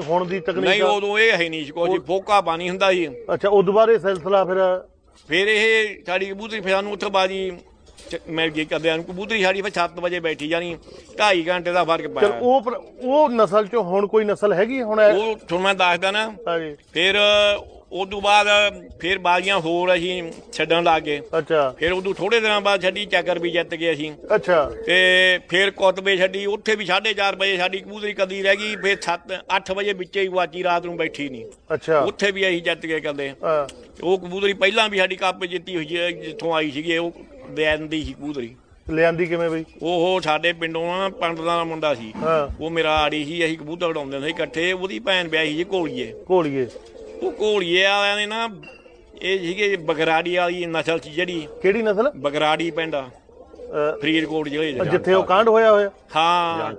ਹੁਣ ਦੀ ਨਹੀਂ ਤਕਨੀਕ ਉਦੋਂ ਇਹ ਹੈ ਨਹੀਂ ਕੋਈ ਫੋਕਾ ਪਾਣੀ ਹੁੰਦਾ ਸੀ। ਅੱਛਾ ਉਦੋਂ ਬਾਅਦ ਇਹ ਸਿਲਸਿਲਾ ਫਿਰ ਫਿਰ ਇਹ ਸਾਡੀ ਕਬੂਤਰੀ ਫਿਰ ਸਾਨੂੰ ਉੱਥੇ ਬਾਜੀ ਮਿਲ ਗਈ ਕਦਿਆਂ ਨੂੰ ਕਬੂਤਰੀ ਸਾਡੀ ਫਿਰ 7 ਵਜੇ ਬੈਠੀ ਜਾਣੀ 2.5 ਘੰਟੇ ਦਾ ਫ਼ਰਕ ਚਲ ਪਾਇਆ। ਉਹ ਉਹ ਨਸਲ ਚੋਂ ਹੁਣ ਕੋਈ ਨਸਲ ਹੈਗੀ ਹੁਣ? ਉਹ ਤੁਹਾਨੂੰ ਮੈਂ ਦੱਸਦਾ ਨਾ ਹਾਂਜੀ। ਫਿਰ ਉਦੋਂ ਬਾਅਦ ਫਿਰ ਬਾਜ਼ੀਆਂ ਹੋਰ ਅਸੀਂ ਛੱਡਣ ਲੱਗ ਗਏ। ਅੱਛਾ। ਫਿਰ ਉਦੋਂ ਥੋੜੇ ਦਿਨਾਂ ਬਾਅਦ ਛੱਡੀ ਚੱਕਰ ਵੀ ਜਿੱਤ ਗਏ ਅਸੀਂ। ਅੱਛਾ। ਤੇ ਫਿਰ ਕੁਤਬੇ ਛੱਡੀ ਉੱਥੇ ਵੀ 4:30 ਵਜੇ ਸਾਡੀ ਕਬੂਤਰੀ ਕਦੀ ਰਹਿ ਗਈ ਫਿਰ 7 8 ਵਜੇ ਵਿੱਚੇ ਹੀ ਵਾਚੀ ਰਾਤ ਨੂੰ ਬੈਠੀ ਨਹੀਂ। ਅੱਛਾ। ਉੱਥੇ ਵੀ ਅਸੀਂ ਜਿੱਤ ਗਏ ਹਾਂ, ਉਹ ਕਬੂਤਰੀ ਪਹਿਲਾਂ ਵੀ ਸਾਡੀ ਕੱਪ ਜਿੱਤੀ ਹੋਈ ਹੈ ਜਿੱਥੋਂ ਆਈ ਸੀਗੀ ਉਹ ਦੇਣ ਦੀ ਸੀ ਕਬੂਤਰੀ। ਲਿਆਂਦੀ ਕਿਵੇਂ ਬਈ? ਉਹ ਸਾਡੇ ਪਿੰਡੋਂ ਨਾ ਪੰਡਤਾਂ ਦਾ ਮੁੰਡਾ ਸੀ। ਹਾਂ। ਉਹ ਮੇਰਾ ਆੜੀ ਸੀ ਅਸੀਂ ਕਬੂਤਰ ਉਡਾਉਂਦੇ ਸੀ ਇਕੱਠੇ ਉਹਦੀ ਭੈਣ ਵਿਆਹੀ ਸੀ ਘੋਲੀਏ। ਘੋਲੀਏ। ਘੋਲੀਏ ਵਾਲਿਆਂ ਨੇ ਨਾ ਇਹ ਸੀਗੇ ਬਗਰਾੜੀ ਵਾਲੀ ਨਸਲ ਸੀ ਜਿਹੜੀ। ਕਿਹੜੀ ਨਸਲ? ਬਗਰਾੜੀ ਪਿੰਡ ਆ। ਫਰੀਦਕੋਟ ਜ਼ਿਲ੍ਹੇ 'ਚ। ਜਿੱਥੇ ਉਹ ਕਾਂਡ ਹੋਇਆ ਹੋਇਆ। ਹਾਂ।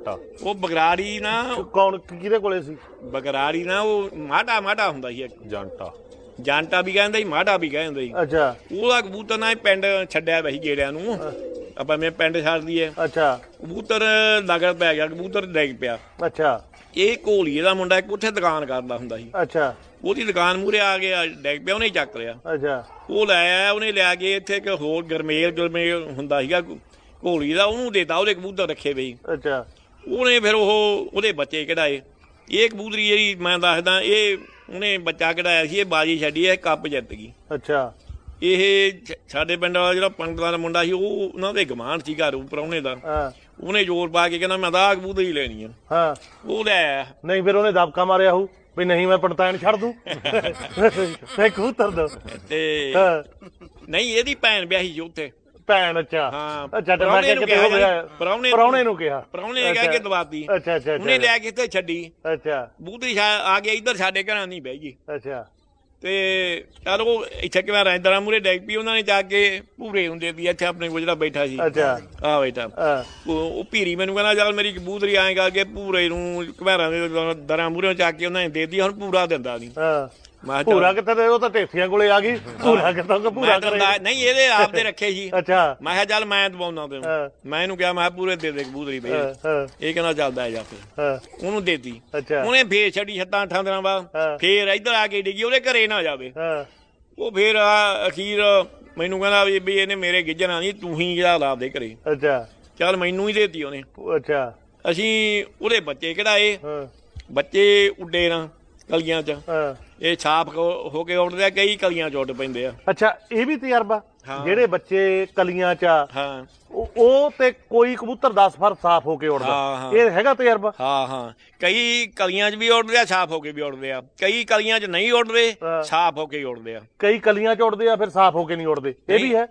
ਉਹ ਬਗਰਾੜੀ ਨਾ ਕੌਣ ਕਿਹਦੇ ਕੋਲੇ ਸੀ? ਬਗਰਾੜੀ ਨਾ ਉਹ ਮਾਟਾ ਮਾਟਾ ਹੁੰਦਾ ਸੀ ਇੱਕ। ਜੰਟਾ ਜਾਂਟਾ ਵੀ ਕਹਿੰਦਾ ਸੀ ਮਾਟਾ ਵੀ ਕਹਿੰਦਾ ਸੀ। ਅੱਛਾ। ਉਹਦਾ ਕਬੂਤਰ ਨਾ ਇਹ ਪਿੰਡ ਛੱਡਿਆ ਵਹੀ ਗੇੜਿਆਂ ਨੂੰ। ਆਪਾਂ ਮੈਂ ਪਿੰਡ ਛੱਡ ਦਈਏ ਅੱਛਾ। ਕਬੂਤਰ ਲਗੜ ਪੈ ਗਿਆ ਕਬੂਤਰ ਡਿੱਗ ਪਿਆ। ਅੱਛਾ। ਇਹ ਘੋਲੀਏ ਦਾ ਮੁੰਡਾ ਇੱਕ ਉੱਥੇ ਦੁਕਾਨ ਕਰਦਾ ਹੁੰਦਾ ਸੀ। ਅੱਛਾ। ਉਹਦੀ ਦੁਕਾਨ ਮੂਰੇ ਆ ਗਿਆ ਡਿੱਗ ਪਿਆ ਉਹਨੇ ਚੱਕ ਲਿਆ। ਅੱਛਾ। ਉਹ ਲੈ ਆਇਆ ਉਹਨੇ ਲਿਆ ਕੇ ਇੱਥੇ ਇੱਕ ਹੋਰ ਗਰਮੇਲ ਗਰਮੇਲ ਹੁੰਦਾ ਸੀਗਾ ਘੋਲੀ ਦਾ ਉਹਨੂੰ ਦੇਤਾ ਉਹਦੇ ਕਬੂਤਰ ਰੱਖੇ ਬਈ ਅੱਛਾ। ਉਹਨੇ ਫਿਰ ਉਹ ਉਹਦੇ ਬੱਚੇ ਕਢਾਏ। ਇਹ ਕਬੂਤਰੀ ਜਿਹੜੀ ਮੈਂ ਦੱਸਦਾ ਇਹ ਉਹਨੇ ਬੱਚਾ ਕਢਾਇਆ ਸੀ ਇਹ ਬਾਜੀ ਛੱਡੀ ਇਹ ਕੱਪ ਜਿੱਤ ਗਈ। ਅੱਛਾ। ਇਹ ਸਾਡੇ ਪਿੰਡ ਵਾਲਾ ਜਿਹੜਾ ਪੰਡਤਾਂ ਦਾ ਮੁੰਡਾ ਸੀ ਉਹ ਉਹਨਾਂ ਦੇ ਗਮਾਨ ਸੀ ਘਰ ਪ੍ਰਾਹੁਣੇ ਦਾ ਉਹਨੇ ਜ਼ੋਰ ਪਾ ਕੇ ਕਹਿੰਦਾ ਮੈਂ ਤਾਂ ਕਬੂਤਰੀ ਲੈਣੀ ਆ। ਹਾਂ। ਉਹ ਲੈ ਆਇਆ। ਨਹੀਂ ਫਿਰ ਉਹਨੇ ਦਬਕਾ ਮਾਰਿਆ ਹੋਊ ਵੀ ਨਹੀਂ ਮੈਂ ਪੜਤਾਣ ਛੱਡ ਦੂੰ। ਮੈਂ ਕਬੂਤਰ ਦੋ। ਤੇ ਹਾਂ। ਨਹੀਂ ਇਹਦੀ ਭੈਣ ਵਿਆਹੀ ਸੀ ਉੱਥੇ। ਭੈਣ ਅੱਛਾ। ਹਾਂ, ਅੱਛਾ ਤੇ ਮੈਂ ਕਿਹਾ ਕਿਤੇ ਹੋ ਗਿਆ। ਜੀ, ਪ੍ਰਾਹੁਣੇ- ਪ੍ਰਾਹੁਣੇ ਨੂੰ ਕਿਹਾ। ਪ੍ਰਾਹੁਣੇ ਨੇ ਕਹਿ। ਕੇ ਦਵਾਤੀ। ਅੱਛਾ ਅੱਛਾ ਉਹਨੇ ਲੈ ਕੇ ਇੱਥੇ ਛੱਡੀ। ਅੱਛਾ। ਬੂਤਰੀ ਆ ਗਿਆ ਇੱਧਰ ਸਾਡੇ ਘਰਾਂ ਨਹੀਂ ਬਹਿ ਗਈ। ਅੱਛਾ। ਤੇ ਚਲ ਉਹ ਇੱਥੇ ਕਿਵੇਂ ਰੈਂਦਰਾ ਮੂਰੇ ਡੈਗ ਪਈ ਉਹਨਾਂ ਨੇ ਜਾ ਕੇ ਭੂਰੇ ਹੁੰਦੇ ਵੀ ਇੱਥੇ ਆਪਣੇ ਕੋਲ ਜਿਹੜਾ ਬੈਠਾ ਸੀ। ਅੱਛਾ। ਆ ਬੈਠਾ। ਉਹ ਭੀਰੀ ਮੈਨੂੰ ਕਹਿੰਦਾ ਚੱਲ ਮੇਰੀ ਕਬੂਤਰੀ ਆਏ ਕਰਕੇ ਭੂਰੇ ਨੂੰ ਘਮੇਰਾਂ ਦੇ ਦਰਾਂ ਮੂਰੇ ਚੱਕ ਕੇ ਉਹਨਾਂ ਨੇ ਦੇ ਦਿੱਤੀ ਹੁਣ ਪੂਰਾ ਦਿੰਦਾ ਨਹੀਂ ਹਾਂ। ਮੈਂ ਕਿਹਾ ਪੂਰਾ ਚੱਲ- ਕਿੱਥੇ ਤੇ ਉਹ ਤਾਂ ਢੇਫੀਆਂ ਕੋਲੇ ਆ ਗਈ। ਪੂਰਾ ਕਿੱਥੋਂ ਕਿ ਮੈਂ ਤਾਂ ਕਰੇ? ਦਾ- ਨਹੀਂ ਇਹਦੇ ਆਪ ਦੇ ਰੱਖੇ ਸੀ ਅੱਛਾ। ਮੈਂ ਕਿਹਾ ਚੱਲ ਮੈਂ ਦਵਾਉਣਾ ਹਾਂ। ਤੈਨੂੰ ਮੈਂ ਇਹਨੂੰ ਕਿਹਾ ਮੈਂ ਕਿਹਾ ਪੂਰੇ ਦੇ ਦੇ ਕਬੂਤਰੀ ਬਈ ਹਾਂ ਹਾਂ। ਇਹ ਕਹਿੰਦਾ ਚੱਲਦਾ ਹੈ ਜਾ ਫਿਰ। ਹਾਂ। ਉਹਨੂੰ ਦੇਤੀ। ਅੱਛਾ। ਉਹਨੇ ਫੇਰ ਛੱਡੀ ਛੱਤਾਂ ਅੱਠਾਂ ਦਿਨਾਂ ਹਾਂ। ਬਾਅਦ ਫੇਰ ਇੱਧਰ ਆ ਕੇ ਡਿੱਗੀ ਉਹਦੇ ਘਰੇ ਨਾ ਜਾਵੇ। ਹਾਂ। ਉਹ ਫੇਰ ਆ ਅਖੀਰ ਮੈਨੂੰ ਕਹਿੰਦਾ ਵੀ ਵੀ ਇਹਨੇ ਮੇਰੇ ਗਿੱਜਣਾ ਨਹੀਂ ਤੂੰ ਹੀ ਜਿਹੜਾ ਲਾ ਦੇ ਘਰੇ। ਅੱਛਾ। ਚੱਲ ਮੈਨੂੰ ਹੀ ਦੇਤੀ ਉਹਨੇ। ਅੱਛਾ। ਅਸੀਂ ਉਹਦੇ ਬੱਚੇ ਕਢਾਏ। ਹਾਂ। ਬੱਚੇ ਉੱਡੇ ਨਾ। ਕਲੀਆਂ 'ਚ। ਹਾਂ। ਇਹ ਛਾਪ ਹੋ ਹੋ ਕੇ ਉੱਡਦੇ ਆ ਕਈ ਕਲੀਆਂ 'ਚ ਉੱਡ ਪੈਂਦੇ ਆ। ਅੱਛਾ ਇਹ ਵੀ ਤਜਰਬਾ? ਹਾਂ। ਜਿਹੜੇ ਬੱਚੇ ਕਲੀਆਂ ਚ ਆ, ਹਾਂ। ਉਹ ਉਹ ਤੇ ਕੋਈ ਕਬੂਤਰ 10 ਫਰ ਸਾਫ਼ ਹੋ ਕੇ ਹਾਂ, ਉੜਦਾ ਹਾਂ। ਇਹ ਹੈਗਾ ਤਜਰਬਾ? ਹਾਂ ਹਾਂ। ਕਈ ਕਲੀਆਂ 'ਚ ਵੀ ਉੱਡਦੇ ਆ ਛਾਪ ਹੋ ਕੇ ਵੀ ਉੱਡਦੇ ਆ। ਕਈ ਕਲੀਆਂ 'ਚ ਨਹੀਂ ਉੱਡਦੇ ਹਾਂ। ਛਾਪ ਹੋ ਕੇ ਹੀ ਉੱਡਦੇ ਆ। ਕਈ ਕਲੀਆਂ ਚ ਉੜਦੇ ਆ ਫਿਰ ਸਾਫ਼ ਹੋ ਕੇ ਨਹੀਂ ਉੜਦੇ ਇਹ ਵੀ। ਹੈ?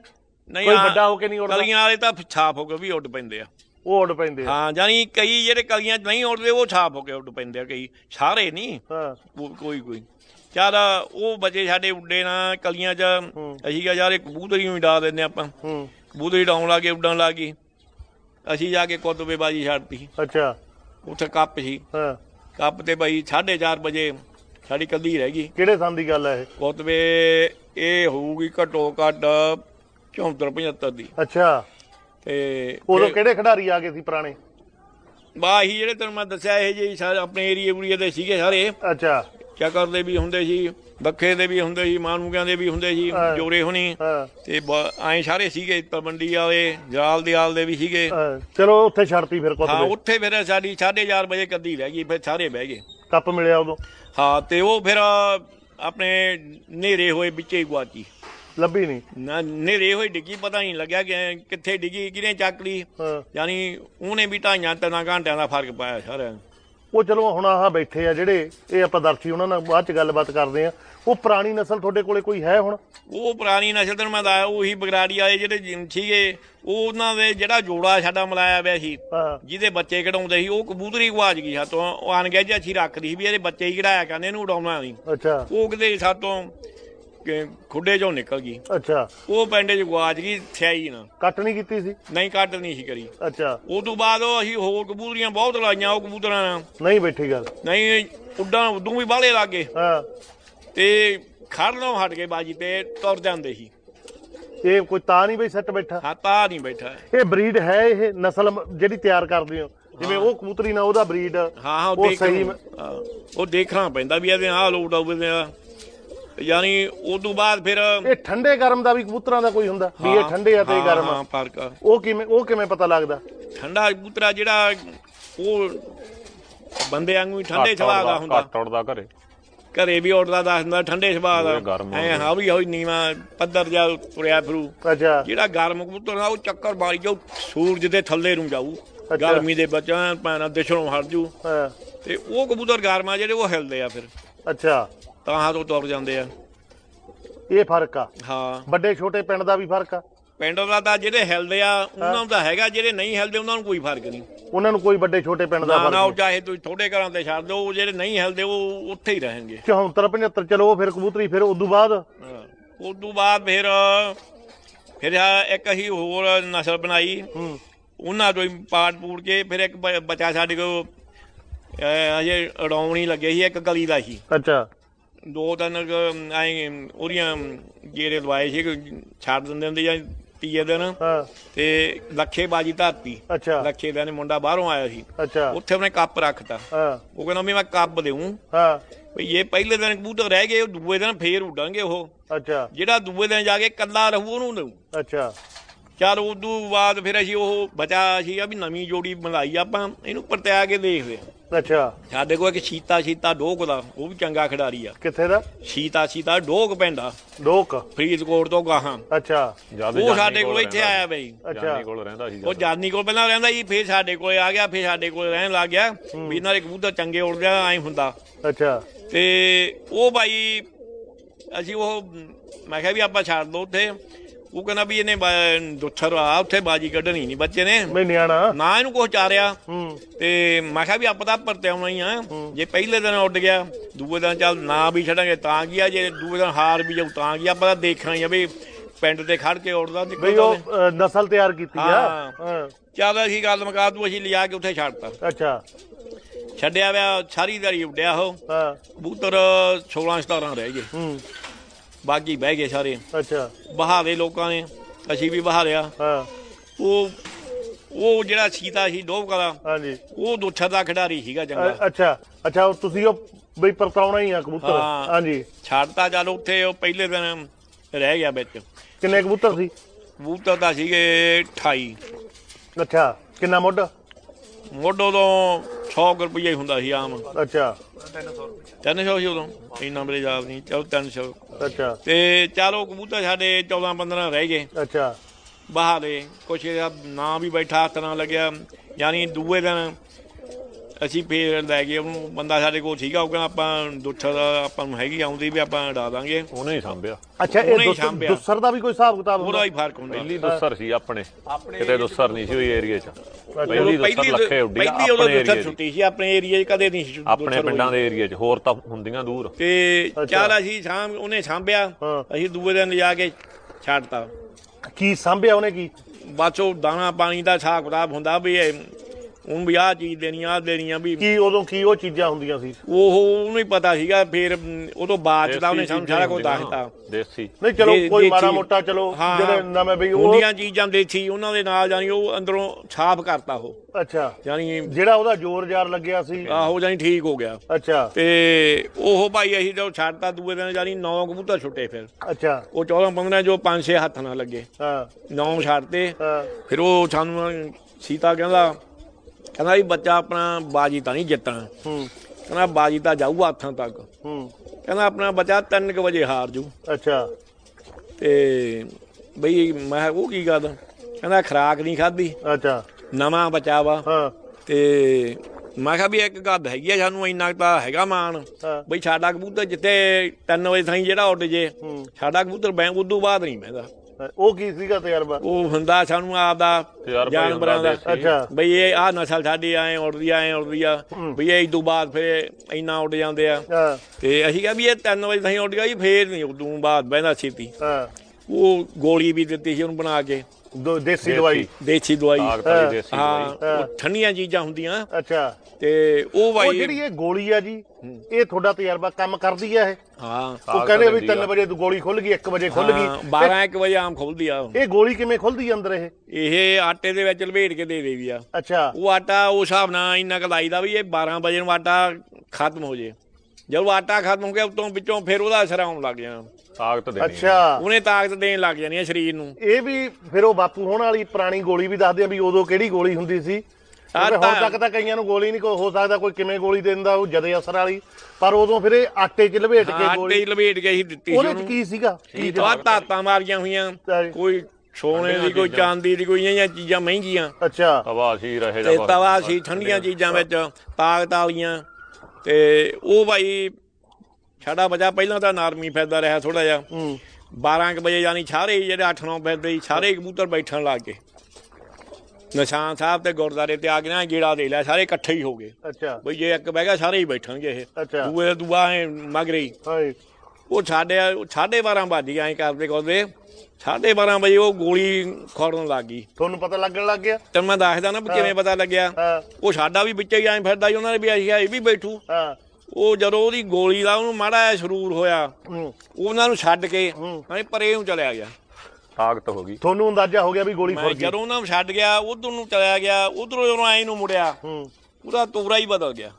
ਨਹੀਂ ਕੋਈ ਵੱਡਾ ਹੋ ਕੇ ਨਹੀਂ ਉੱਡਦਾ? ਕਲੀਆਂ ਵਾਲੇ ਤਾਂ ਛਾਪ ਹੋ ਕੇ ਵੀ ਉੱਡ ਪੈਂਦੇ ਆ। ਉਹ ਉੜ ਪੈਂਦੇ ਆ। ਹਾਂ ਜਾਨੀ ਕਈ ਜਿਹੜੇ ਕਲੀਆਂ ਨਹੀਂ ਉੱਡਦੇ ਉਹ ਛਾਪ ਹੋ ਕੇ ਉੱਡ ਪੈਂਦੇ ਆ ਕਈ। ਸਾਰੇ ਨਹੀਂ ਹਾਂ। ਕੋਈ ਕੋਈ। ਚੱਲ ਉਹ ਬੱਚੇ ਸਾਡੇ ਉੱਡੇ ਨਾ ਕਲੀਆਂ 'ਚ। ਅਸੀਂ ਕਿਹਾ ਯਾਰ ਇਹ ਕਬੂਤਰੀ ਨੂੰ ਹੀ ਡਾ ਦਿੰਦੇ ਆਪਾਂ। ਹੂੰ। ਕਬੂਤਰੀ ਡਾਉਣ ਲੱਗੇ ਉੱਡਣ ਲੱਗੀ ਅਸੀਂ ਜਾ ਕੇ ਕੁੱਤਬੇ ਬਾਜੀ ਛੱਡਤੀ। ਅੱਛਾ। ਉੱਥੇ ਕੱਪ ਸੀ। ਹਾਂ। ਕੱਪ ਤੇ ਬਾਈ 4:30 ਵਜੇ ਸਾਡੀ ਕੱਲੀ ਰਹਿ ਗਈ। ਕਿਹੜੇ ਸੰਨ ਦੀ ਗੱਲ ਹੈ ਇਹ? ਕੁੱਤਬੇ ਇਹ ਹੋਊਗੀ ਘਟੋ ਘੱਟ 74 75 ਦੀ। ਅੱਛਾ। ਤੇ ਉਦੋਂ ਕਿਹੜੇ ਖਿਡਾਰੀ ਆ ਗਏ ਸੀ ਪੁਰਾਣੇ? ਬਾਹੀ ਜਿਹੜੇ ਤੈਨੂੰ ਮੈਂ ਦੱਸਿਆ ਇਹ ਜੀ ਆਪਣੇ ਏਰੀਏ ਏਰੀਏ ਦੇ ਸੀਗੇ ਸਾਰੇ। ਅੱਛਾ। ਚੱਕਰ ਦੇ ਵੀ ਹੁੰਦੇ ਸੀ ਬੱਖੇ ਦੇ ਵੀ ਹੁੰਦੇ ਸੀ ਮਾਨੂਕਿਆਂ ਦੇ ਵੀ ਹੁੰਦੇ ਸੀ ਹਾਂ। ਜੋਰੇ ਹੁਣੀ। ਹਾਂ। ਤੇ ਐ ਸਾਰੇ ਸੀਗੇ ਤਲਵੰਡੀ ਵਾਲੇ ਜਾਲ ਦੇ ਆਲ ਦੇ ਵੀ ਸੀਗੇ। ਹਾਂ, ਚਲੋ ਉੱਥੇ ਛੱਡਤੀ ਫਿਰ ਹਾਂ ਕੁੱਤ ਉੱਥੇ ਫਿਰ ਸਾਡੀ 4:30 ਵਜੇ ਕੱਦੀ ਰਹਿ ਗਈ ਫਿਰ ਸਾਰੇ ਬਹਿ ਗਏ। ਕੱਪ ਮਿਲਿਆ ਉਦੋਂ? ਹਾਂ ਤੇ ਉਹ ਫਿਰ ਆਪਣੇ ਨੇਰੇ ਹੋਏ ਵਿੱਚੇ ਹੀ ਲੱਭੀ ਨਹੀਂ। ਨਾ ਨੇਰੇ ਹੋਏ ਡਿੱਗੀ ਪਤਾ ਨਹੀਂ ਲੱਗਿਆ ਕਿ ਕਿੱਥੇ ਡਿੱਗੀ ਕਿਹਨੇ ਚੱਕ ਲਈ। ਹਾਂ। ਯਾਨੀ ਉਹਨੇ ਵੀ ਢਾਈਆਂ ਤਿੰਨਾਂ ਘੰਟਿਆਂ ਦਾ ਫ਼ਰਕ ਪਾਇਆ ਸਾਰਿਆਂ ਨੂੰ। ਉਹ ਚਲੋ ਹੁਣ ਆਹ ਬੈਠੇ ਆ ਜਿਹੜੇ ਇਹ ਆਪਾਂ ਦਰਸ਼ੀ ਉਹਨਾਂ ਨਾਲ ਬਾਅਦ ਚ ਗੱਲਬਾਤ ਕਰਦੇ ਆ। ਉਹ ਪੁਰਾਣੀ ਨਸਲ ਤੁਹਾਡੇ ਕੋਲੇ ਕੋਈ ਹੈ ਹੁਣ? ਉਹ ਪੁਰਾਣੀ ਨਸਲ ਤੇ ਮੈਂ ਦੱਸਿਆ ਉਹੀ ਬਗਰਾੜੀ ਵਾਲੇ ਜਿਹੜੇ ਜਿਮ ਸੀਗੇ ਉਹ ਉਹਨਾਂ ਦੇ ਜਿਹੜਾ ਜੋੜਾ ਸਾਡਾ ਮਲਾਇਆ ਪਿਆ ਸੀ ਹਾਂ। ਜਿਹਦੇ ਬੱਚੇ ਕਢਾਉਂਦੇ ਸੀ ਉਹ ਕਬੂਤਰੀ ਗਵਾਚ ਗਈ ਸਾਤੋਂ ਉਹ ਆਣ ਗਿਆ ਜੀ ਅਸੀਂ ਰੱਖਦੀ ਸੀ ਵੀ ਇਹਦੇ ਬੱਚੇ ਹੀ ਕਢਾਇਆ ਕਹਿੰਦੇ ਇਹਨੂੰ ਉਡਾਉਣਾ ਨਹੀਂ ਅੱਛਾ। ਉਹ ਕਿਤੇ ਸਾਤੋਂ ਕਿ ਖੁੱਡੇ ਚੋਂ ਨਿਕਲ ਗਈ। ਅੱਛਾ। ਉਹ ਪਿੰਡ 'ਚ ਗਵਾਚ ਗਈ ਥਿਆਈ ਨਾ। ਕੱਟ ਨਹੀਂ ਕੀਤੀ ਸੀ? ਨਹੀਂ ਕੱਟ ਨਹੀਂ ਸੀ ਕਰੀ। ਅੱਛਾ। ਉਹ ਤੋਂ ਬਾਅਦ ਉਹ ਅਸੀਂ ਹੋਰ ਕਬੂਤਰੀਆਂ ਬਹੁਤ ਲਾਈਆਂ ਉਹ ਕਬੂਤਰਾਂ ਨਾਲ। ਨਹੀਂ ਬੈਠੀ ਗੱਲ। ਨਹੀਂ ਉੱਡਾਂ ਉਦੋਂ ਵੀ ਬਾਹਲੇ ਲੱਗੇ। ਹਾਂ। ਤੇ ਖੜਨੋਂ ਹਟ ਕੇ ਬਾਜੀ ਤੇ ਤੁਰ ਜਾਂਦੇ ਸੀ। ਇਹ ਕੋਈ ਤਾਂ ਨਹੀਂ ਬਈ ਸੱਟ ਬੈਠਾ? ਹਾਂ ਤਾਂ ਨਹੀਂ ਬੈਠਾ। ਇਹ ਬਰੀਡ ਹੈ ਇਹ ਨਸਲ ਮ- ਜਿਹੜੀ ਤਿਆਰ ਕਰਦੇ ਹੋ? ਜਿਵੇਂ ਉਹ ਕਬੂਤਰੀ ਨਾਲ ਉਹਦਾ ਬਰੀਡ ਹਾਂ ਹਾਂ ਉਹ ਉਹ ਦੇਖ ਸਹੀ ਹਾਂ, ਉਹ ਦੇਖਣਾ ਪੈਂਦਾ ਵੀ ਇਹਦੇ ਆਹ ਲੋਟ ਆਉਦੇ ਆ। ਯਾਨੀ ਉਸ ਤੋਂ ਬਾਅਦ ਫਿਰ ਇਹ ਠੰਡੇ ਗਰਮ ਦਾ ਵੀ ਕਬੂਤਰਾਂ ਦਾ ਕੋਈ ਹੁੰਦਾ ਵੀ ਇਹ ਠੰਡੇ ਆ ਤੇ ਇਹ ਹਾਂ, ਗਰਮ ਆ। ਹਾਂ ਫ਼ਰਕ ਆ। ਉਹ ਕਿਵੇਂ ਉਹ ਕਿਵੇਂ ਪਤਾ ਲੱਗਦਾ? ਠੰਡਾ ਕਬੂਤਰਾ ਜਿਹੜਾ ਉਹ ਬੰਦੇ ਵਾਂਗੂ ਹੀ ਠੰਡੇ ਸੁਭਾਅ ਦਾ ਹੁੰਦਾ। ਘੱਟ ਉੱਡਦਾ ਘਰੇ। ਘਰੇ ਵੀ ਉੱਡਦਾ ਦੱਸ ਦਿੰਦਾ ਠੰਡੇ ਸੁਭਾਅ ਉਹ ਗਰਮ ਦਾ ਐ ਹੌਲੀ ਹੌਲੀ ਨੀਵਾ ਪੱਧਰ ਜਾ ਤੁਰਿਆ ਫਿਰੂ। ਅੱਛਾ। ਜਿਹੜਾ ਗਰਮ ਕਬੂਤਰ ਆ ਉਹ ਚੱਕਰ ਮਾਰੀ ਜਾਊ ਸੂਰਜ ਦੇ ਥੱਲੇ ਨੂੰ ਜਾਊ। ਗਰਮੀ ਦੇ ਬੱਚਾ ਪੈਣਾ ਦਿਸ਼ਣੋਂ ਹਟ ਜੂ ਹਾਂ, ਤੇ ਉਹ ਕਬੂਤਰ ਗਰਮ ਆ ਜਿਹੜੇ ਉਹ ਹਿਲਦੇ ਆ ਫਿਰ। ਅੱਛਾ। ਤਾਂ ਤੋਂ ਤੁਰ ਜਾਂਦੇ ਆ। ਇਹ ਫ਼ਰਕ ਆ। ਹਾਂ। ਵੱਡੇ ਛੋਟੇ ਪਿੰਡ ਦਾ ਵੀ ਫ਼ਰਕ ਆ। ਪਿੰਡ ਦਾ ਤਾਂ ਜਿਹੜੇ ਹਿਲਦੇ ਆ ਉਹਨਾਂ ਨੂੰ ਤਾਂ ਹੈਗਾ ਜਿਹੜੇ ਨਹੀਂ ਹਿਲਦੇ ਉਹਨਾਂ ਨੂੰ ਕੋਈ ਫ਼ਰਕ ਨਹੀਂ। ਉਹਨਾਂ ਨੂੰ ਕੋਈ ਵੱਡੇ ਛੋਟੇ ਪਿੰਡ ਦਾ ਫ਼ਰਕ ਨਾ ਉਹ ਚਾਹੇ ਤੁਸੀਂ ਥੋੜੇ ਘਰਾਂ ਤੇ ਛੱਡ ਦਿਓ ਉਹ ਜਿਹੜੇ ਨਹੀਂ ਹਿਲਦੇ ਉਹ ਉੱਥੇ ਹੀ ਰਹਿਣਗੇ। 74 75 ਚਲੋ ਫਿਰ ਕਬੂਤਰੀ ਫਿਰ ਉਦੋਂ ਬਾਅਦ? ਉਸ ਤੋਂ ਬਾਅਦ ਫਿਰ ਫਿਰ ਇੱਕ ਅਸੀਂ ਹੋਰ ਨਸਲ ਬਣਾਈ। ਹੂੰ। ਉਹਨਾਂ ਤੋਂ ਹੀ ਪਾਟ ਪੂੜ ਕੇ ਫਿਰ ਇੱਕ ਬੱਚਾ ਸਾਡੇ ਕੋ ਅਜੇ ਉਡਾਉਣੀ ਲੱਗੇ ਸੀ ਇੱਕ ਗਲੀ ਦਾ ਸੀ। ਅੱਛਾ। ਦੋ ਤਿੰਨ ਐ ਉਹਦੀਆਂ ਜਿਹੜੇ ਲਵਾਏ ਸੀ ਛੱਡ ਦਿੰਦੇ ਹੁੰਦੇ ਜਾਂ ਤੀਏ ਦਿਨ। ਹਾਂ। ਤੇ ਲੱਖੇ ਬਾਜੀ ਧਰਤੀ। ਅੱਛਾ। ਲੱਖੇ ਦਾ ਨੇ ਮੁੰਡਾ ਬਾਹਰੋਂ ਆਇਆ ਸੀ। ਅੱਛਾ। ਉੱਥੇ ਉਹਨੇ ਕੱਪ ਰੱਖਤਾ। ਹਾਂ। ਉਹ ਕਹਿੰਦਾ ਵੀ ਮੈਂ ਕੱਪ ਦੇਉਂ ਹਾਂ। ਵੀ ਇਹ ਪਹਿਲੇ ਦਿਨ ਕਬੂਤਰ ਰਹਿ ਗਏ ਉਹ ਦੂਏ ਦਿਨ ਫੇਰ ਉੱਡਾਂਗੇ ਉਹ। ਅੱਛਾ। ਜਿਹੜਾ ਦੂਏ ਦਿਨ ਜਾ ਕੇ ਕੱਲਾ ਰਹੂ ਉਹਨੂੰ ਦਊ। ਅੱਛਾ। ਚਲ ਉਦੋਂ ਬਾਅਦ ਫਿਰ ਅਸੀਂ ਉਹ ਬਚਾ ਸੀ ਆ ਵੀ ਨਵੀਂ ਜੋੜੀ ਬਣਾਈ ਆਪਾਂ ਇਹਨੂੰ ਪਰਤਿਆ ਕੇ ਦੇਖਦੇ ਆ। ਅੱਛਾ। ਸਾਡੇ ਕੋਲ ਇੱਕ ਸੀਤਾ ਸੀਤਾ ਡੋਕ ਦਾ ਉਹ ਵੀ ਚੰਗਾ ਖਿਡਾਰੀ ਆ। ਕਿੱਥੇ ਦਾ? ਸੀਤਾ ਸੀਤਾ ਡੋਕ ਪੈਂਦਾ ਡੋਕ? ਫਰੀਦਕੋਟ ਤੋਂ ਗਾਹਾਂ। ਅੱਛਾ। ਜਦ ਉਹ ਸਾਡੇ ਕੋਲ ਇੱਥੇ ਆਇਆ ਬਈ। ਜਾਨੀ ਕੋਲ ਰਹਿੰਦਾ ਸੀ ਉਹ ਜਾਨੀ। ਕੋਲ ਪਹਿਲਾਂ ਰਹਿੰਦਾ ਜੀ ਫੇਰ ਸਾਡੇ ਕੋਲੇ ਆ ਗਿਆ ਫੇਰ ਸਾਡੇ ਕੋਲੇ ਰਹਿਣ ਲੱਗ ਗਿਆ। ਵੀ ਇਹਨਾਂ ਦੇ ਕਬੂਤਰ ਚੰਗੇ ਉੜਦੇ ਆ ਐ ਹੁੰਦਾ। ਅੱਛਾ। ਤੇ ਉਹ ਭਾਈ ਅਸੀਂ ਉਹ ਮੈਂ ਕਿਹਾ ਵੀ ਆਪਾਂ ਛੱਡ ਦੋ ਉੱਥੇ। ਉਹ ਕਹਿੰਦਾ ਵੀ ਇਹਨੇ ਬਾ- ਦੁੱਥਰ ਆ ਉੱਥੇ ਬਾਜੀ ਕੱਢਣੀ ਨਹੀਂ ਬੱਚੇ ਨੇ। ਮੈਂ ਨਿਆਣਾ। ਨਾ ਇਹਨੂੰ ਕੁਛ ਚਾਰਿਆ। ਹੂੰ। ਤੇ ਮੈਂ ਕਿਹਾ ਵੀ ਆਪਾਂ ਤਾਂ ਪਰਤੇ ਆਉਣਾ ਹੀ ਆ। ਜੇ ਪਹਿਲੇ ਦਿਨ ਉੱਡ ਗਿਆ ਦੂਏ ਦਿਨ ਚੱਲ ਨਾ ਵੀ ਛੱਡਾਂਗੇ ਤਾਂ ਕੀ ਆ ਜੇ ਦੂਏ ਦਿਨ ਹਾਰ ਵੀ ਜਾਊ ਤਾਂ ਕੀ ਆ, ਆਪਾਂ ਤਾਂ ਦੇਖਣਾ ਹੀ ਆ ਵੀ ਪਿੰਡ ਤੇ ਖੜ ਕੇ ਉੱਡਦਾ ਬਈ ਨਿਕਲਦਾ ਉਹ। ਅ, ਨਸਲ ਤਿਆਰ ਕੀਤੀ ਆ। ਹਾਂ। ਹਾਂ। ਚੱਲ ਅਸੀਂ ਗੱਲ ਮੁਕਾ ਦੂ ਅਸੀਂ ਲਿਆ ਕੇ ਉੱਥੇ ਛੱਡਤਾ। ਅੱਛਾ। ਛੱਡਿਆ ਵਿਆ ਸਾਰੀ ਦਿਹਾੜੀ ਉੱਡਿਆ ਉਹ। ਹਾਂ। ਕਬੂਤਰ 16 17 ਰਹਿ ਗਏ। ਹੂੰ। ਬਾਕੀ ਬਹਿ ਗਏ ਸਾਰੇ। ਅੱਛਾ। ਬਹਾਰੇ ਲੋਕਾਂ ਨੇ ਅਸੀਂ ਵੀ ਬਹਾਰਿਆ। ਹਾਂ। ਉਹ ਉਹ ਜਿਹੜਾ ਸੀਤਾ ਸੀ ਡੋਬ ਦਾ ਹਾਂਜੀ। ਉਹ ਦੁੱਥਰ ਦਾ ਖਿਡਾਰੀ ਸੀਗਾ ਚੰਗਾ। ਅੱਛਾ ਅੱਛਾ ਉਹ ਤੁਸੀਂ ਉਹ ਬਈ ਪਰਤਾਉਣਾ ਹੀ ਆ ਕਬੂਤਰ। ਹਾਂਜੀ। ਛੱਡਤਾ ਚੱਲ ਉੱਥੇ ਉਹ ਪਹਿਲੇ ਦਿਨ ਰਹਿ ਗਿਆ ਵਿੱਚ। ਕਿੰਨੇ ਕਬੂਤਰ ਸੀ? ਕਬੂਤਰ ਦਾ ਸੀਗੇ 28 ਅੱਛਾ ਕਿੰਨਾ ਮੁੱਢ? ਮੋਢੋ ਤੋਂ 100 ਰੁਪਈਆ ਹੀ ਹੁੰਦਾ ਸੀ ਆਮ। ਅੱਛਾ। 300 ਸੀ ਉਦੋਂ ਇੰਨਾ ਮੇਰੇ ਯਾਦ ਨਹੀਂ। ਚਲ 300 ਅੱਛਾ। ਤੇ ਚਲੋ ਕਬੂਤਰ ਸਾਡੇ 14 15 ਰਹਿ ਗਏ। ਅੱਛਾ। ਬਹਾਲੇ ਕੁਛ ਇਹਦਾ ਨਾਂ ਵੀ ਬੈਠਾ ਹੱਥ ਨਾਲ ਲੱਗਿਆ। ਯਾਨੀ ਦੂਏ ਦਿਨ ਅਸੀਂ ਫੇਰ ਲੈ ਗਏ ਉਹਨੂੰ ਬੰਦਾ ਸਾਡੇ ਕੋਲ ਸੀਗਾ ਉਹ ਕਹਿੰਦਾ ਆਪਾਂ ਦੁੱਥਰ ਦਾ ਆਪਾਂ ਨੂੰ ਹੈਗੀ ਆਉਂਦੀ ਵੀ ਆਪਾਂ ਉਡਾ ਦਾਂਗੇ। ਉਹਨੇ ਹੀ ਸਾਂਭਿਆ। ਅੱਛਾ ਉਹਨੇ ਇਹ ਹੀ ਦੁੱਸਰ- ਸਾਂਭਿਆ। ਦੁੱਸਰ ਦਾ ਵੀ ਕੋਈ ਹਿਸਾਬ ਕਿਤਾਬ ਉਹਦਾ ਹੁੰਦਾ ਹੀ ਫ਼ਰਕ ਹੁੰਦਾ। ਪਹਿਲੀ ਦੁੱਸਰ ਸੀ ਆਪਣੇ। ਕਿਤੇ ਦੁੱਸਰ ਨਹੀਂ ਸੀ ਹੋਈ ਏਰੀਏ 'ਚ। ਪਹਿਲੀ ਦੁੱਸਰ ਲੱਖੇ ਉੱਡੀ ਪਹਿਲੀ ਉਦੋਂ ਆਪਣੇ 'ਚ। ਛੁੱਟੀ ਸੀ ਆਪਣੇ ਏਰੀਏ 'ਚ ਕਦੇ ਨਹੀਂ ਸੀ ਆਪਣੇ ਪਿੰਡਾਂ। ਦੇ ਏਰੀਏ 'ਚ ਹੋਰ ਤਾਂ ਹੁੰਦੀਆਂ ਦੂਰ। ਤੇ। ਚੱਲ ਅਸੀਂ ਸਾਂਭ ਉਹਨੇ ਸਾਂਭਿਆ ਹਾਂ। ਅਸੀਂ ਦੂਏ ਦਿਨ ਲਿਜਾ ਕੇ ਛੱਡਤਾ। ਕੀ ਸਾਂਭਿਆ ਉਹਨੇ ਕੀ? ਬਸ ਉਹ ਦਾਣਾ ਪਾਣੀ ਦਾ ਹਿਸਾਬ ਕਿਤਾਬ ਹੁੰਦਾ ਵੀ ਇਹ ਉਹਨੂੰ ਵੀ ਆਹ ਚੀਜ਼ ਦੇਣੀ ਆਹ ਦੇਣੀ ਆ ਵੀ ਕੀ ਉਦੋਂ ਕੀ ਉਹ ਚੀਜ਼ਾਂ ਹੁੰਦੀਆਂ ਸੀ? ਉਹ ਉਹਨੂੰ ਹੀ ਪਤਾ ਸੀਗਾ ਫਿਰ ਉਹ ਤੋਂ ਬਾਅਦ ਚ ਤਾਂ ਉਹਨੇ ਸਾਨੂੰ ਸਾਰਾ ਕੁਝ ਦੱਸਤਾ ਦੇਸੀ ਨਹੀਂ ਚਲੋ ਦੇ- ਕੋਈ ਦੇਸੀ- ਮਾੜਾ ਮੋਟਾ ਚਲੋ ਹਾਂ, ਜਿਹੜੇ। ਨਵੇਂ ਬਈ ਉਹ ਹੁੰਦੀਆਂ ਚੀਜ਼ਾਂ ਦੇਸੀ ਉਹਨਾਂ ਦੇ ਨਾਲ ਜਾਨੀ ਉਹ ਅੰਦਰੋਂ ਸਾਫ਼ ਕਰਤਾ ਉਹ। ਅੱਛਾ। ਜਾਨੀ ਜਿਹੜਾ ਉਹਦਾ ਜ਼ੋਰ ਜ਼ਾਰ ਲੱਗਿਆ ਸੀ। ਆਹੋ ਜਾਨੀ ਠੀਕ ਹੋ ਗਿਆ। ਅੱਛਾ। ਤੇ ਉਹ ਭਾਈ ਅਸੀਂ ਜਦੋਂ ਛੱਡਤਾ ਦੂਏ ਦਿਨ ਜਾਨੀ 9 ਕਬੂਤਰ ਛੁੱਟੇ ਫਿਰ। ਅੱਛਾ। ਉਹ 14 15 ਜੋ 5 6 ਹੱਥ ਨਾਲ ਲੱਗੇ। ਹਾਂ। 9 ਛੱਡਤੇ। ਹਾਂ। ਫਿਰ ਉਹ ਸਾਨੂੰ ਸੀਤਾ ਕਹਿੰਦਾ ਕਹਿੰਦਾ ਵੀ ਬੱਚਾ ਆਪਣਾ ਬਾਜੀ ਤਾਂ ਨਹੀਂ ਜਿੱਤਣਾ। ਹੂੰ। ਕਹਿੰਦਾ ਬਾਜੀ ਤਾਂ ਜਾਊ ਹੱਥਾਂ ਤੱਕ। ਹੂੰ। ਕਹਿੰਦਾ ਆਪਣਾ ਬੱਚਾ 3 ਵਜੇ ਹਾਰ ਜੂ। ਅੱਛਾ। ਤੇ ਬਈ ਮੈਂ ਉਹ ਕੀ ਗੱਲ? ਕਹਿੰਦਾ ਖਰਾਕ ਨਹੀਂ ਖਾਧੀ। ਅੱਛਾ। ਨਵਾਂ ਬੱਚਾ ਵਾ। ਹਾਂ। ਤੇ ਮੈਂ ਕਿਹਾ ਵੀ ਇੱਕ ਗੱਲ ਹੈਗੀ ਆ ਸਾਨੂੰ ਇੰਨਾ ਤਾਂ ਹੈਗਾ ਮਾਣ। ਹਾਂ। ਬਈ ਸਾਡਾ ਕਬੂਤਰ ਜਿੱਥੇ 3 ਵਜੇ ਥਾਈ ਜਿਹੜਾ ਉੱਡ ਜੇ। ਸਾਡਾ ਕਬੂਤਰ ਬੈਂ ਉਦੋਂ ਬਾਅਦ ਨਹੀਂ ਬਹਿੰਦਾ। ਉਹ ਕੀ ਸੀਗਾ ਤਜਰਬਾ ਉਹ ਹੁੰਦਾ ਸਾਨੂੰ ਆਪਦਾ ਤਜਰਬਾ ਹੀ ਜਾਨਵਰਾਂ ਹੁੰਦਾ ਦਾ। ਅੱਛਾ। ਬਈ ਇਹ ਆ ਨਸਲ ਸਾਡੀ ਐ ਉੜਦੀ ਐ ਉੜਦੀ ਆ। ਬਈ ਇਹ ਇਦੋਂ ਬਾਅਦ ਫੇਰ ਇੰਨਾ ਉੱਡ ਜਾਂਦੇ ਆ। ਤੇ ਅਸੀਂ ਕਿਹਾ ਵੀ ਇਹ 3 ਵਜੇ ਤਾਈਂ ਉੱਡ ਗਿਆ ਜੀ ਫੇਰ ਨਹੀਂ ਉਦੋਂ ਬਾਅਦ ਬਹਿੰਦਾ ਛੇਤੀ। ਹਾਂ। ਉਹ ਗੋਲੀ ਵੀ ਦਿੱਤੀ ਸੀ ਉਹਨੂੰ ਬਣਾ ਕੇ। ਦੋ- ਦੇਸੀ ਦਵਾਈ। ਦੇਸੀ। ਦਵਾਈ। ਤਾਕਤ ਵਾਲੀ ਦੇਸੀ ਹਾਂ ਦਵਾਈ ਉਹ ਠੰਡੀਆਂ ਚੀਜ਼ਾਂ ਹੁੰਦੀਆਂ। ਅੱਛਾ। ਤੇ ਉਹ ਉਹ ਜਿਹੜੀ ਇਹ ਗੋਲੀ ਆ ਜੀ ਇਹ ਤੁਹਾਡਾ ਤਜਰਬਾ ਕੰਮ ਕਰਦੀ ਆ ਇਹ? ਹਾਂ। ਉਹ ਕਹਿੰਦੇ ਵੀ ਦਿੰਦੀ 3 ਆ। ਵਜੇ ਤੂੰ ਗੋਲੀ ਖੁੱਲ ਗਈ 1 ਵਜੇ ਖੁੱਲ ਗਈ। 12 1 ਵਜੇ ਆਮ ਖੁੱਲਦੀ ਆ ਇਹ ਗੋਲੀ ਕਿਵੇਂ ਖੁੱਲਦੀ ਆ ਅੰਦਰ ਇਹ? ਇਹ ਆਟੇ ਦੇ ਵਿੱਚ ਲਪੇਟ ਕੇ ਦੇ ਦੇਵੀ ਆ। ਅੱਛਾ। ਉਹ ਆਟਾ ਉਸ ਹਿਸਾਬ ਨਾਲ ਇੰਨਾ ਕੁ ਲਾਈਦਾ ਵੀ ਇਹ 12 ਵਜੇ ਨੂੰ ਆਟਾ ਖਤਮ ਹੋ ਜੇ। ਜਦੋਂ ਆਟਾ ਖਤਮ ਹੋ ਗਿਆ ਉਤੋਂ ਵਿੱਚੋਂ ਫਿਰ ਉਹਦਾ ਅਸਰ ਆਉਣ ਲੱਗ ਜਾਣਾ। ਤਾਕਤ ਦੇਣੀ ਅੱਛਾ। ਉਹਨੇ ਤਾਕਤ ਦੇਣ ਲੱਗ ਜਾਣੀ ਆ ਸਰੀਰ ਨੂੰ। ਇਹ ਵੀ ਫਿਰ ਉਹ ਬਾਪੂ ਹੋਣ ਵਾਲੀ ਪੁਰਾਣੀ ਗੋਲੀ ਵੀ ਦੱਸਦੇ ਆ ਵੀ ਉਦੋਂ ਕਿਹੜੀ ਗੋਲੀ ਹੁੰਦੀ ਸੀ। ਹੁਣ ਤੱਕ ਤਾਂ ਕਈਆਂ ਨੂੰ ਗੋਲੀ ਨਹੀਂ ਕੋ ਹੋ ਸਕਦਾ ਕੋਈ ਕਿਵੇਂ ਗੋਲੀ ਦੇ ਦਿੰਦਾ ਉਹ ਜਦੇ ਅਸਰ ਵਾਲੀ। ਪਰ ਉਦੋਂ ਫਿਰ ਇਹ ਆਟੇ 'ਚ ਲਪੇਟ ਕੇ ਆਟੇ ਗੋਲੀ ਹੀ ਲਪੇਟ ਕੇ ਹੀ ਦਿੱਤੀ ਸੀ ਉਹਦੇ 'ਚ ਉਹਨੂੰ। ਕੀ ਸੀਗਾ? ਕੀ ਧਾਤਾਂ ਮਾਰੀਆਂ ਹੋਈਆਂ। ਕੋਈ ਸੋਨੇ ਦੀ ਕੋਈ ਚਾਂਦੀ ਦੀ ਕੋਈ ਇਹੀਆਂ ਚੀਜ਼ਾਂ ਮਹਿੰਗੀਆਂ। ਅੱਛਾ। ਤਵਾ ਸੀ ਰਹੇ ਤੇ ਤਵਾ ਸੀ ਠੰਡੀਆਂ ਚੀਜ਼ਾਂ ਵਿੱਚ ਤਾਕਤ ਵਾਲੀਆਂ ਤੇ ਉਹ ਭਾਈ ਸਾਡਾ ਬਚਾ ਪਹਿਲਾਂ ਤਾਂ ਨਾਰਮੀ ਫਿਰਦਾ ਰਿਹਾ ਥੋੜਾ ਜਿਹਾ। ਹੂੰ। 12 ਕੁ ਵਜੇ ਯਾਨੀ ਸਾਰੇ ਹੀ ਜਿਹੜੇ 8-9 ਫਿਰਦੇ ਸੀ ਸਾਰੇ ਕਬੂਤਰ ਬੈਠਣ ਲੱਗ ਗਏ। ਨਿਸ਼ਾਨ ਸਾਹਿਬ ਤੇ ਗੁਰਦਾਰੇ ਤੇ ਆ ਕੇ ਨਾ ਗੇੜਾ ਦੇ ਲਿਆ ਸਾਰੇ ਇਕੱਠੇ ਹੀ ਹੋ ਗਏ। ਅੱਛਾ। ਬਈ ਜੇ ਇੱਕ ਬਹਿ ਗਿਆ ਸਾਰੇ ਹੀ ਬੈਠਣਗੇ ਇਹ। ਦੂਏ ਦੂਆ ਮਗਰੇ ਹੀ। ਹਾਏ। ਉਹ ਸਾਡੇ ਸਾਢੇ 12 ਵਜੇ ਐਂ ਕਰਦੇ ਕਰਦੇ ਸਾਢੇ 12 ਵਜੇ ਉਹ ਗੋਲੀ ਖੋਰਨ ਲੱਗ ਗਈ। ਤੁਹਾਨੂੰ ਪਤਾ ਲੱਗਣ ਲੱਗ ਗਿਆ? ਤੈਨੂੰ ਮੈਂ ਦੱਸਦਾ ਨਾ ਵੀ ਕਿਵੇਂ ਪਤਾ ਲੱਗਿਆ। ਹਾਂ। ਉਹ ਸਾਡਾ ਵੀ ਵਿੱਚੇ ਹੀ ਐਂ ਫਿਰਦਾ ਸੀ ਉਹਨਾਂ ਨੇ ਵੀ ਅਸੀਂ ਇਹ ਵੀ ਬੈਠੂ। ਹਾਂ। ਉਹ ਜਦੋਂ ਉਹਦੀ ਗੋਲੀ ਦਾ ਉਹਨੂੰ ਮਾੜਾ ਜਿਹਾ ਸਰੂਰ ਹੋਇਆ। ਹੂੰ। ਉਹਨਾਂ ਨੂੰ ਛੱਡ ਕੇ ਹੂੰ। ਐਂ ਪਰੇ ਨੂੰ ਚਲਿਆ ਗਿਆ। ਤਾਕਤ ਹੋ ਗਈ। ਤੁਹਾਨੂੰ ਅੰਦਾਜ਼ਾ ਹੋ ਗਿਆ ਵੀ ਗੋਲੀ ਮੈਂ ਫੁਰ ਗਈ? ਜਦੋਂ ਉਹਨਾਂ ਨੂੰ ਛੱਡ ਗਿਆ ਉਧਰ ਨੂੰ ਚਲਿਆ ਗਿਆ ਉਧਰੋਂ ਜਦੋਂ ਐਂ ਨੂੰ ਮੁੜਿਆ ਹੂੰ। ਉਹਦਾ ਤੋਰਾ ਹੀ ਬਦਲ ਗਿਆ।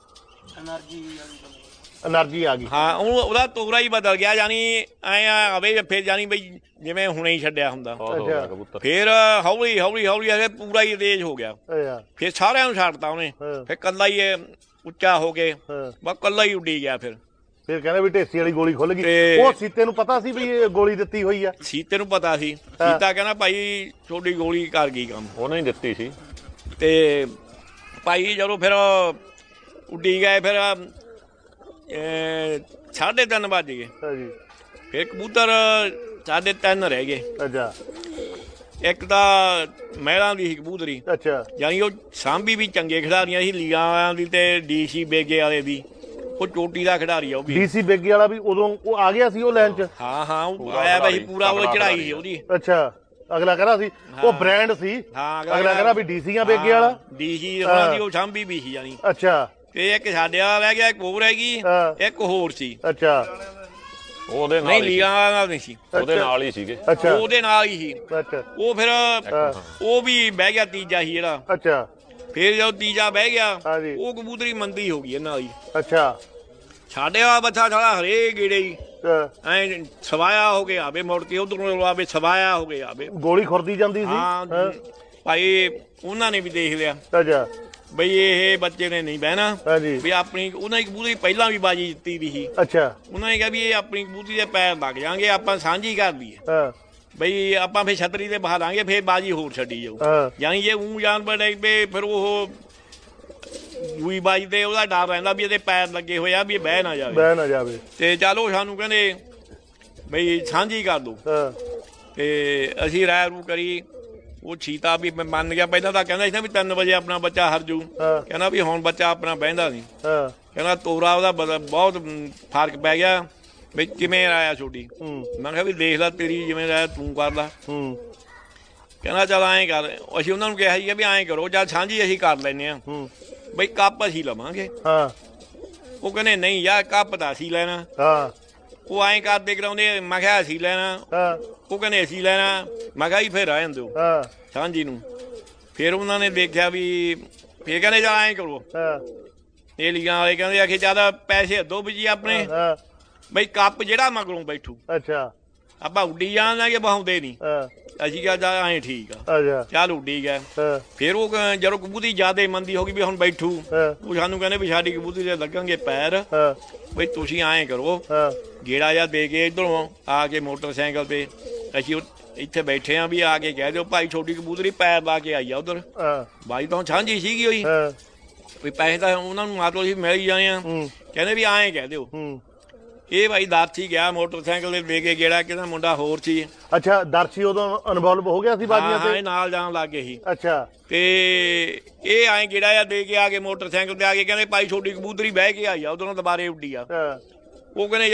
એનર્ਜੀ ਆ ਗਈ ਹਾਂ ਉਹ ਉਹਦਾ ਤੋਰਾ ਹੀ ਬਦਲ ਗਿਆ ਯਾਨੀ ਐ ਆਵੇ ਫਿਰ ਯਾਨੀ ਬਈ ਜਿਵੇਂ ਹੁਣੇ ਹੀ ਛੱਡਿਆ ਹੁੰਦਾ ਅੱਛਾ। ਹੌਲੀ ਹੌਲੀ ਹੌਲੀ ਇਹ ਪੂਰਾ ਹੀ ਤੇਜ਼ ਹੋ ਗਿਆ ਇਹ ਸਾਰਿਆਂ ਨੂੰ ਛੱਡਤਾ ਉਹਨੇ ਹਾਂ। ਕੱਲਾ ਹੀ ਉੱਚਾ ਹੋ ਕੇ ਬਸ ਕੱਲਾ ਹੀ ਉੱਡੀ ਗਿਆ ਫਿਰ ਫਿਰ ਕਹਿੰਦੇ ਵੀ ਢੇਸੀ ਵਾਲੀ ਗੋਲੀ ਖੁੱਲ ਗਈ ਉਹ ਸੀਤੇ ਨੂੰ ਪਤਾ ਸੀ ਵੀ ਇਹ ਗੋਲੀ ਦਿੱਤੀ ਹੋਈ ਆ ਸੀਤੇ ਨੂੰ ਪਤਾ ਸੀ ਸੀਤਾ ਕਹਿੰਦਾ ਭਾਈ ਤੁਹਾਡੀ ਗੋਲੀ ਕਰ ਗਈ ਕੰਮ ਉਹਨੇ ਹੀ ਦਿੱਤੀ ਸੀ ਤੇ ਭਾਈ ਜਦੋਂ ਫਿਰ ਉੱਡੀ ਗਏ ਫਿਰ ਸਾਢੇ ਤਿੰਨ ਵੱਜ ਗਏ। ਹਾਂਜੀ ਫਿਰ ਕਬੂਤਰ ਸਾਢੇ ਤਿੰਨ ਰਹਿ ਗਏ। ਅੱਛਾ। ਇੱਕ ਤਾਂ ਮਹਿਲਾਂ ਦੀ ਸੀ ਕਬੂਤਰੀ। ਅੱਛਾ। ਯਾਨੀ ਉਹ ਸਾਂਭੀ ਵੀ ਚੰਗੇ ਖਿਡਾਰੀਆਂ ਸੀ ਲੀਗਾਂ ਵਾਲਿਆਂ ਦੀ ਤੇ ਡੀਸੀ ਬੇਗੇ ਵਾਲੇ ਦੀ। ਉਹ ਚੋਟੀ ਦਾ ਖਿਡਾਰੀ ਆ ਉਹ ਵੀ। ਡੀਸੀ ਬੇਗੀ ਵਾਲਾ ਵੀ ਉਦੋਂ ਉਹ ਆ ਗਿਆ ਸੀ ਉਹ ਲਾਈਨ 'ਚ? ਹਾਂ ਹਾਂ ਉਹ ਆਇਆ ਬਈ ਪੂਰਾ ਉਹ ਚੜਾਈ ਸੀ ਉਹਦੀ। ਅੱਛਾ। ਅਗਲਾ ਕਹਿੰਦਾ ਸੀ ਉਹ ਬ੍ਰਾਂਡ ਸੀ। ਹਾਂ ਅਗਲਾ ਕਹਿੰਦਾ ਵੀ ਡੀਸੀਆਂ ਬੇਗੇ ਵਾਲਾ। ਡੀਸੀ ਉਹਨਾਂ ਦੀ ਉਹ ਸਾਂਭੀ ਵੀ ਸੀ ਯਾਨੀ। ਅੱਛਾ। ਤੇ ਇੱਕ ਸਾਡੇ ਵਾਲਾ ਰਹਿ ਗਿਆ ਇੱਕ ਹੋਰ ਹੈਗੀ ਹਾਂ। ਇੱਕ ਹੋਰ ਸੀ। ਅੱਛਾ। ਉਹਦੇ ਨਾਲ ਨਹੀਂ ਹੀ ਵਾਲਾ ਨਹੀਂ ਸੀ। ਉਹਦੇ ਨਾਲ ਹੀ ਸੀਗੇ। ਅੱਛਾ। ਉਹਦੇ ਨਾਲ ਹੀ ਸੀ। ਅੱਛਾ। ਉਹ ਫਿਰ ਹਾਂ, ਉਹ ਵੀ ਬਹਿ ਗਿਆ ਤੀਜਾ ਸੀ ਜਿਹੜਾ। ਅੱਛਾ। ਫਿਰ ਜਦੋਂ ਤੀਜਾ ਬਹਿ ਗਿਆ ਹਾਂਜੀ। ਉਹ ਕਬੂਤਰੀ ਮੰਦੀ ਹੋ ਗਈ ਇਹਨਾਂ ਦੀ। ਅੱਛਾ। ਸਾਡੇ ਵਾਲਾ ਬੱਚਾ ਸਾਲਾ ਹਰੇ ਗੇੜੇ ਹੀ। ਅ, ਐ ਸਵਾਇਆ ਹੋ ਗਿਆ ਆਵੇ ਮੁੜ ਕੇ ਉਧਰੋਂ ਆਵੇ ਸਵਾਇਆ ਹੋ ਗਿਆ ਆਵੇ ਗੋਲੀ ਖੁਰਦੀ ਜਾਂਦੀ ਸੀ। ਹਾਂ। ਹਾਂ, ਭਾਈ ਉਹਨਾਂ ਨੇ ਵੀ ਦੇਖ ਲਿਆ। ਅੱਛਾ। ਬਈ ਇਹ ਬੱਚੇ ਨੇ ਨਹੀਂ ਬਹਿਣਾ। ਹਾਂਜੀ। ਵੀ ਆਪਣੀ ਉਹਨਾਂ ਦੀ ਕਬੂਤਰੀ ਪਹਿਲਾਂ ਵੀ ਬਾਜੀ ਜਿੱਤੀ ਵੀ ਸੀ। ਅੱਛਾ। ਉਹਨਾਂ ਨੇ ਕਿਹਾ ਵੀ ਇਹ ਆਪਣੀ ਕਬੂਤਰੀ ਦੇ ਪੈਰ ਲੱਗ ਜਾਣਗੇ ਆਪਾਂ ਸਾਂਝੀ ਕਰ ਲਈਏ। ਹਾਂ। ਬਈ ਆਪਾਂ ਫੇ ਛਤਰੀ ਤੇ ਬਹਾ ਦਾਂਗੇ ਫੇਰ ਬਾਜੀ ਹੋਰ ਛੱਡੀ ਜਾਊ। ਹਾਂ। ਯਾਨੀ ਜੇ ਉਹ ਜਾਨਵਰ ਡਿੱਗ ਪਏ ਫਿਰ ਉਹ ਦੂਈ ਬਾਜੀ ਤੇ ਉਹਦਾ ਡਰ ਰਹਿੰਦਾ ਵੀ ਇਹਦੇ ਪੈਰ ਲੱਗੇ ਹੋਏ ਆ ਵੀ ਇਹ ਬਹਿ ਨਾ ਜਾਵੇ। ਬਹਿ ਨਾ ਜਾਵੇ। ਤੇ ਚਲੋ ਸਾਨੂੰ ਕਹਿੰਦੇ ਬਈ ਸਾਂਝੀ ਕਰ ਦੋ। ਹਾਂ। ਤੇ ਅਸੀਂ ਰਾਇ ਰੂ ਕਰੀ। ਉਹ ਛੀਤਾ ਵੀ ਮੈਂ ਮੰਨ ਗਿਆ ਪਹਿਲਾਂ ਤਾਂ ਕਹਿੰਦਾ ਸੀ ਨਾ ਵੀ 3 ਵਜੇ ਆਪਣਾ ਬੱਚਾ ਹਰ ਜੂ। ਕਹਿੰਦਾ ਵੀ ਹੁਣ ਬੱਚਾ ਆਪਣਾ ਬਹਿੰਦਾ ਨਹੀਂ। ਕਹਿੰਦਾ ਤੋਰਾ ਉਹਦਾ ਬਹੁਤ ਫ਼ਰਕ ਪੈ ਗਿਆ ਵੀ ਕਿਵੇਂ ਆਇਆ ਛੋਟੀ। ਮੈਂ ਕਿਹਾ ਵੀ ਦੇਖ ਲੈ ਤੇਰੀ ਜਿਵੇਂ ਰਾਇ ਤੂੰ ਕਰ ਲੈ। ਕਹਿੰਦਾ ਚੱਲ ਐਂ ਕਰ ਅਸੀਂ ਉਹਨਾਂ ਨੂੰ ਕਿਹਾ ਸੀ ਵੀ ਐਂ ਕਰੋ ਚੱਲ ਸਾਂਝੀ ਅਸੀਂ ਕਰ ਲੈਨੇ ਆ ਬਈ ਕੱਪ ਅਸੀਂ ਲਵਾਂਗੇ। ਹਾਂ। ਉਹ ਕਹਿੰਦੇ ਨਹੀਂ ਯਾਰ ਕੱਪ ਤਾਂ ਅਸੀਂ ਲੈਣਾ। ਹਾਂ। ਉਹ ਐਂ ਕਰਦੇ ਕਰਾਉਂਦੇ ਮੈਂ ਕਿਹਾ ਅਸੀਂ ਲੈਣਾ। ਹਾਂ। ਉਹ ਕਹਿੰਦੇ ਅਸੀਂ ਲੈਣਾ। ਮੈਂ ਕਿਹਾ ਜੀ ਫਿਰ ਰਹਿਣ ਦਿਓ ਹਾਂ। ਸਾਂਝੀ ਨੂੰ। ਫਿਰ ਉਹਨਾਂ ਨੇ ਦੇਖਿਆ ਵੀ ਫਿਰ ਕਹਿੰਦੇ ਚੱਲ ਐਂ ਕਰੋ। ਹਾਂ। ਇਹ ਲੀਗਾਂ ਵਾਲੇ ਕਹਿੰਦੇ ਆਖੇ ਜ਼ਿਆਦਾ ਪੈਸੇ ਦੋ ਵੀ ਜੀ ਆਪਣੇ। ਹਾਂ। ਬਈ ਕੱਪ ਜਿਹੜਾ ਮਗਰੋਂ ਬੈਠੂ। ਅੱਛਾ। ਆਪਾਂ ਉੱਡੀ ਜਾਣਾਂਗੇ ਬਹਾਉਂਦੇ ਨਹੀਂ ਅਸੀਂ ਕਿਹਾ ਜਾ ਐਂ ਠੀਕ ਆ। ਅੱਛਾ। ਚੱਲ ਉੱਡੀ ਗਏ। ਫਿਰ ਉਹ ਕ- ਜਦੋਂ ਕਬੂਤਰੀ ਜਿਆਦੇ ਮੰਦੀ ਹੋ ਗਈ ਵੀ ਹੁਣ ਬੈਠੂ। ਉਹ ਸਾਨੂੰ ਕਹਿੰਦੇ ਵੀ ਸਾਡੀ ਕਬੂਤਰੀ ਦੇ ਲੱਗਣਗੇ ਪੈਰ। ਹਾਂ। ਬਈ ਤੁਸੀਂ ਐਂ ਕਰੋ। ਹਾਂ। ਗੇੜਾ ਜਾਂ ਦੇ ਕੇ ਇਧਰੋਂ ਆ ਕੇ ਮੋਟਰਸਾਈਕਲ ਤੇ ਅਸੀਂ ਉਹ- ਇੱਥੇ ਬੈਠੇ ਆ ਵੀ ਆ ਕੇ ਕਹਿ ਦਿਓ ਭਾਈ ਛੋਟੀ ਕਬੂਤਰੀ ਪੈਰ ਲਾ ਕੇ ਆਈ ਆ ਉਧਰ। ਹਾਂ। ਬਾਈ ਤਾਂ ਸਾਂਝੀ ਸੀਗੀ ਹੋਈ ਹਾਂ। ਵੀ ਪੈਸੇ ਤਾਂ ਉਹਨਾਂ ਨੂੰ ਮਾਤੋ ਸੀ ਮਿਲ ਹੀ ਜਾਣੇ ਆ। ਹੂੰ। ਕਹਿੰਦੇ ਵੀ ਐਂ ਕਹਿ ਦਿਓ। ਹੂੰ। ਇਹ ਭਾਈ ਦਾਰਚੀ ਗਿਆ ਮੋਟਰਸਾਈਕਲ ਤੇ ਦੇ ਕੇ ਗੇੜਾ ਕਿਹਦਾ ਮੁੰਡਾ ਹੋਰ ਸੀ। ਅੱਛਾ ਦਰਸ਼ੀ ਉਦੋਂ ਇਨਵੋਲਵ ਹੋ ਗਿਆ ਸੀ ਬਾਜੀਆਂ ਹਾਂ ਤੇ? ਨਾਲ ਜਾਣ ਲੱਗ ਗਏ ਸੀ। ਅੱਛਾ। ਤੇ ਇਹ ਐਂ ਗੇੜਾ ਜਾਂ ਦੇ ਕੇ ਆ ਕੇ ਮੋਟਰਸਾਈਕਲ ਤੇ ਆ ਕੇ ਕਹਿੰਦੇ ਭਾਈ ਛੋਟੀ ਕਬੂਤਰੀ ਬਹਿ ਕੇ ਆਈ ਆ ਉਧਰੋਂ ਦੁਬਾਰੇ ਉੱਡੀ ਆ। ਹਾਂ। ਉਹ ਕਹਿੰਦੇ